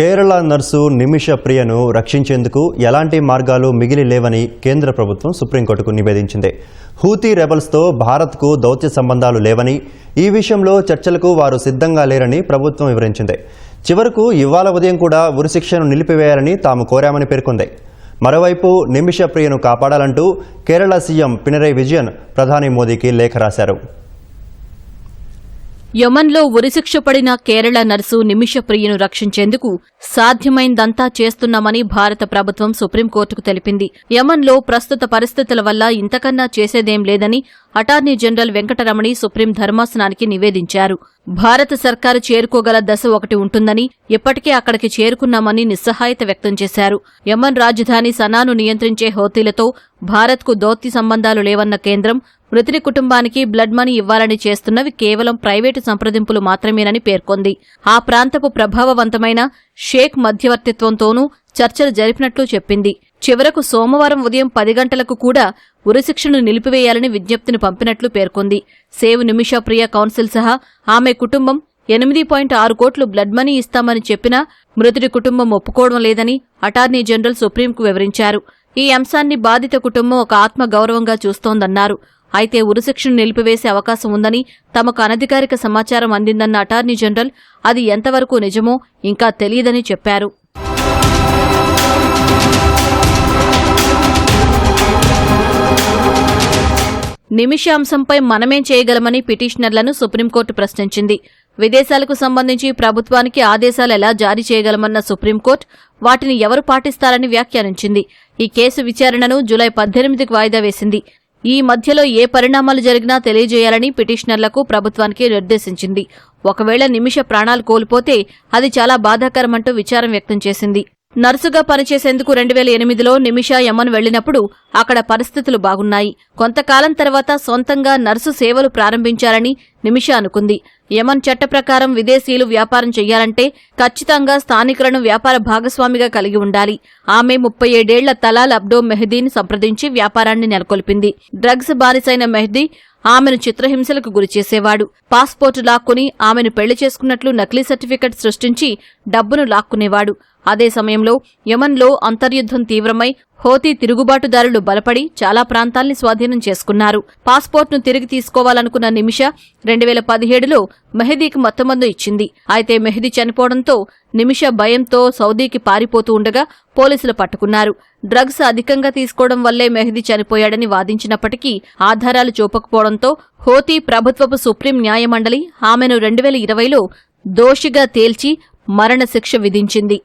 Kerala nurse నిమిష ప్రియను రక్షించేందుకు ఎలాంటి మార్గాలు మిగిలి లేవని కేంద్ర ప్రభుత్వం సుప్రీంకోర్టుకు నివేదించింది. హూతీ రెబల్స్తో భారత్కు దౌత్య సంబంధాలు లేవని ఈ విషయంలో చర్చలకు వారు సిద్ధంగా లేరని ప్రభుత్వం వివరించింది. చివరకు ఇవాళ ఉదయం కూడా ఉరిశిక్షను నిలిపివేయాలని తాము కోరామని పేర్కొంది. మరోవైపు నిమిష ప్రియను కాపాడాలంటూ కేరళ సీఎం పినరై విజయన్ ప్రధాని మోదీకి లేఖ రాశారు. యమన్లో ఉరిశిక్ష పడిన కేరళ నర్సు నిమిషప్రియను రక్షించేందుకు సాధ్యమైందంతా చేస్తున్నామని భారత ప్రభుత్వం సుప్రీంకోర్టుకు తెలిపింది. యమన్లో ప్రస్తుత పరిస్థితుల వల్ల ఇంతకన్నా చేసేదేం లేదని అటార్నీ జనరల్ వెంకటరమణి సుప్రీం ధర్మాసనానికి నివేదించారు. భారత సర్కారు చేరుకోగల దశ ఒకటి ఉంటుందని ఇప్పటికే అక్కడికి చేరుకున్నామని నిస్సహాయత వ్యక్తం చేశారు. యమన్ రాజధాని సనాను నియంత్రించే హోతీలతో భారత్కు దౌత్య సంబంధాలు లేవన్న కేంద్రం మృతుని కుటుంబానికి బ్లడ్ మనీ ఇవ్వాలని చేస్తున్నవి కేవలం ప్రైవేటు సంప్రదింపులు మాత్రమేనని పేర్కొంది. ఆ ప్రాంతపు ప్రభావవంతమైన షేక్ మధ్యవర్తిత్వంతోనూ చర్చలు జరిపినట్లు చెప్పింది. చివరకు సోమవారం ఉదయం పది గంటలకు కూడా ఉరిశిక్షను నిలిపివేయాలని విజ్ఞప్తిని పంపినట్లు పేర్కొంది. సేవ్ నిమిషప్రియ కౌన్సిల్ సహా ఆమె కుటుంబం ఎనిమిది పాయింట్ ఆరు కోట్లు బ్లడ్ మనీ ఇస్తామని చెప్పినా మృతుడి కుటుంబం ఒప్పుకోవడం లేదని అటార్నీ జనరల్ సుప్రీంకు వివరించారు. ఈ అంశాన్ని బాధిత కుటుంబం ఒక ఆత్మ గౌరవంగా చూస్తోందన్నారు. అయితే ఉరిశిక్షను నిలిపివేసే అవకాశం ఉందని తమకు అనధికారిక సమాచారం అందిందన్న అటార్నీ జనరల్ అది ఎంతవరకు నిజమో ఇంకా తెలియదని చెప్పారు. నిమిష అంశంపై మనమేం చేయగలమని పిటిషనర్లను సుప్రీంకోర్టు ప్రశ్నించింది. విదేశాలకు సంబంధించి ప్రభుత్వానికి ఆదేశాలు ఎలా జారీ చేయగలమన్న సుప్రీంకోర్టు వాటిని ఎవరు పాటిస్తారని వ్యాఖ్యానించింది. ఈ కేసు విచారణను జూలై పద్దెనిమిదికి వాయిదా వేసింది. ఈ మధ్యలో ఏ పరిణామాలు జరిగినా తెలియజేయాలని పిటిషనర్లకు ప్రభుత్వానికి నిర్దేశించింది. ఒకవేళ నిమిష ప్రాణాలు కోల్పోతే అది చాలా బాధాకరమంటూ విచారం వ్యక్తం చేసింది. నర్సుగా పనిచేసేందుకు రెండు వేల ఎనిమిదిలో నిమిషా యమన్ వెళ్ళినప్పుడు అక్కడ పరిస్థితులు బాగున్నాయి. కొంతకాలం తర్వాత సొంతంగా నర్సు సేవలు ప్రారంభించాలని నిమిష అనుకుంది. యమన్ చట్ట ప్రకారం విదేశీయులు వ్యాపారం చెయ్యాలంటే ఖచ్చితంగా స్థానికులను వ్యాపార భాగస్వామిగా కలిగి ఉండాలి. ఆమె ముప్పై ఏడేళ్ళ తలాల్ అబ్డో మెహదీని సంప్రదించి వ్యాపారాన్ని నెలకొల్పింది. డ్రగ్స్ బానిసైన మెహదీ ఆమెను చిత్రహింసలకు గురిచేసేవాడు. పాస్పోర్టు లాక్కుని ఆమెను పెళ్ళి చేసుకున్నట్లు నకిలీ సర్టిఫికెట్ సృష్టించి డబ్బును లాక్కునేవాడు. అదే సమయంలో యమన్లో అంతర్యుద్ధం తీవ్రమై హోతీ తిరుగుబాటుదారులు బలపడి చాలా ప్రాంతాల్ని స్వాధీనం చేసుకున్నారు. పాస్పోర్ట్ను తిరిగి తీసుకోవాలనుకున్న నిమిష రెండు వేల పదిహేడులో మెహదీకి మొత్తమందు ఇచ్చింది. అయితే మెహదీ చనిపోవడంతో నిమిష భయంతో సౌదీకి పారిపోతూ ఉండగా పోలీసులు పట్టుకున్నారు. డ్రగ్స్ అధికంగా తీసుకోవడం వల్లే మెహదీ చనిపోయాడని వాదించినప్పటికీ ఆధారాలు చూపకపోవడంతో హోతీ ప్రభుత్వపు సుప్రీం న్యాయమండలి ఆమెను రెండు వేల ఇరవైలో దోషిగా తేల్చి మరణశిక్ష విధించింది.